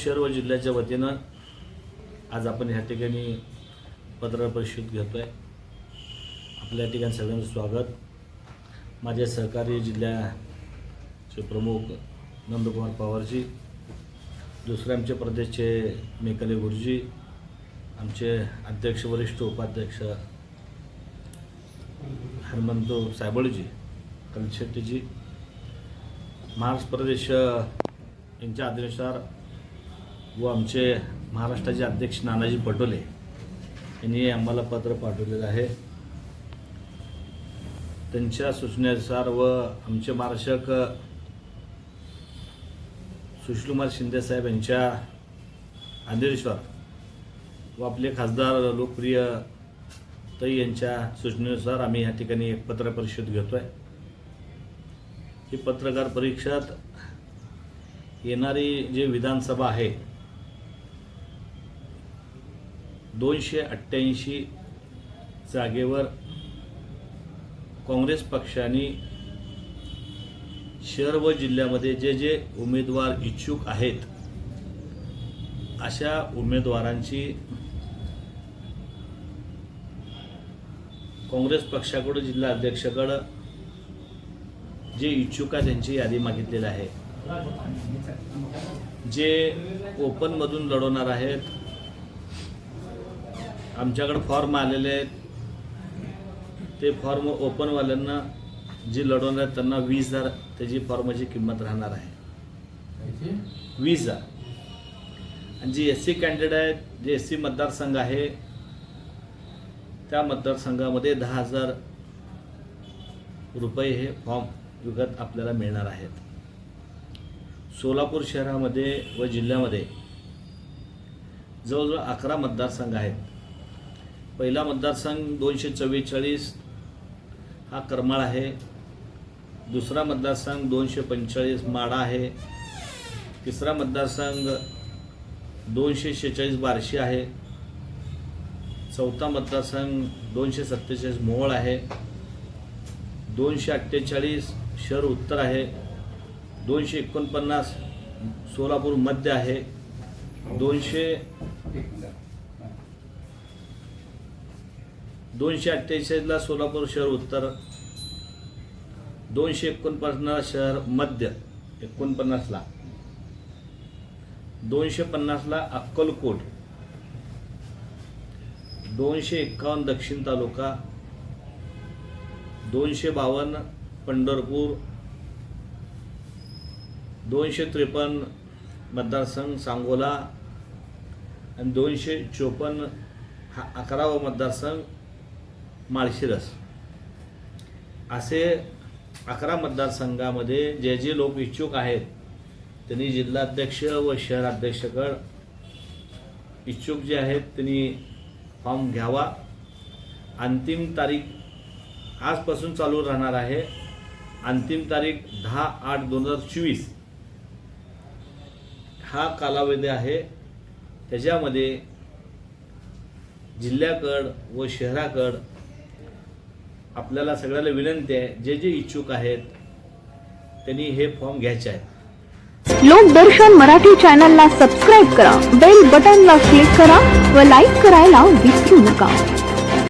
शहर व जिल्ह्याच्या वतीनं आज आपण ह्या ठिकाणी पत्रकार परिषद घेतो आहे आपल्या या ठिकाणी सगळ्यांचं स्वागत. माझे सहकारी जिल्ह्याचे प्रमुख नंदकुमार पवारजी दुसरे आमचे प्रदेशचे मेकले गुरुजी आमचे अध्यक्ष वरिष्ठ उपाध्यक्ष हनुमंत सायबळजी कलशेट्टीजी महाराष्ट्र प्रदेश यांच्या आदेशानुसार व आमचे महाराष्ट्राचे अध्यक्ष नानाजी पटोले यांनी आम्हाला पत्र पाठवलेलं आहे. त्यांच्या सूचनेनुसार व आमचे मार्शक सुशीलकुमार शिंदेसाहेब यांच्या आदेशानुसार व आपले खासदार लोकप्रिय तई यांच्या सूचनेनुसार आम्ही या ठिकाणी एक पत्र परिषद घेतो आहे ही पत्रकार परिषद येणारी जे विधानसभा आहे दोनशे अठ्ठ्याऐंशी जागेवर काँग्रेस पक्षाने शहर व जिल्ह्यामध्ये जे जे उमेदवार इच्छुक आहेत अशा उमेदवारांची काँग्रेस पक्षाकडून जिल्हा अध्यक्षाकडं जे इच्छुक आहे त्यांची यादी मागितलेली आहे. जे ओपनमधून लढवणार आहेत आमच्याकडे फॉर्म आलेले आहेत. ते फॉर्म ओपनवाल्यांना जे लढवणार आहेत त्यांना वीस हजार त्याची फॉर्माची किंमत राहणार आहे. वीस हजार. आणि जे एस सी कॅन्डिडेट आहेत जे एस सी मतदारसंघ आहे त्या मतदारसंघामध्ये दहा हजार रुपये हे फॉर्म विकत आपल्याला मिळणार आहेत. सोलापूर शहरामध्ये व जिल्ह्यामध्ये जवळजवळ अकरा मतदारसंघ आहेत. पहिला मतदारसंघ दोनशे चव्वेचाळीस हा करमाळ आहे. दुसरा मतदारसंघ दोनशे पंचेचाळीस माडा आहे. तिसरा मतदारसंघ दोनशे शेहेचाळीस बार्शी आहे. चौथा मतदारसंघ दोनशे सत्तेचाळीस मोहोळ आहे. दोनशे अठ्ठेचाळीस शहर उत्तर आहे. दोनशे एकोणपन्नास सोलापूर मध्य आहे. दोनशे दोनशे अठ्ठेचाळीसला सोलापूर शहर उत्तर दोनशे एकोणपन्नास शहर मध्य एकोणपन्नासला. दोनशे पन्नासला अक्कलकोट. दोनशे एक्कावन्न दक्षिण तालुका. दोनशे बावन्न पंढरपूर. दोनशे त्रेपन्न मतदारसंघ सांगोला. आणि दोनशे चोपन्न हा अकरावा मतदारसंघ माळशिरस. असे अकरा मतदारसंघामध्ये जे जे लोक इच्छुक आहेत त्यांनी जिल्हाध्यक्ष व शहराध्यक्षकड इच्छुक जे आहेत त्यांनी फॉर्म घ्यावा. अंतिम तारीख आजपासून चालू राहणार आहे. अंतिम तारीख दहा आठ दोन हजार चोवीस. हा कालावधी आहे. त्याच्यामध्ये जिल्ह्याकड व शहराकड आपल्याला सगळ्याला विनंती आहे जे जे इच्छुक आहेत त्यांनी हे फॉर्म घ्यायचे आहेत. लोकदर्शन मराठी चॅनलला सबस्क्राईब करा बेल बटनला क्लिक करा व लाईक करायला विसरू नका.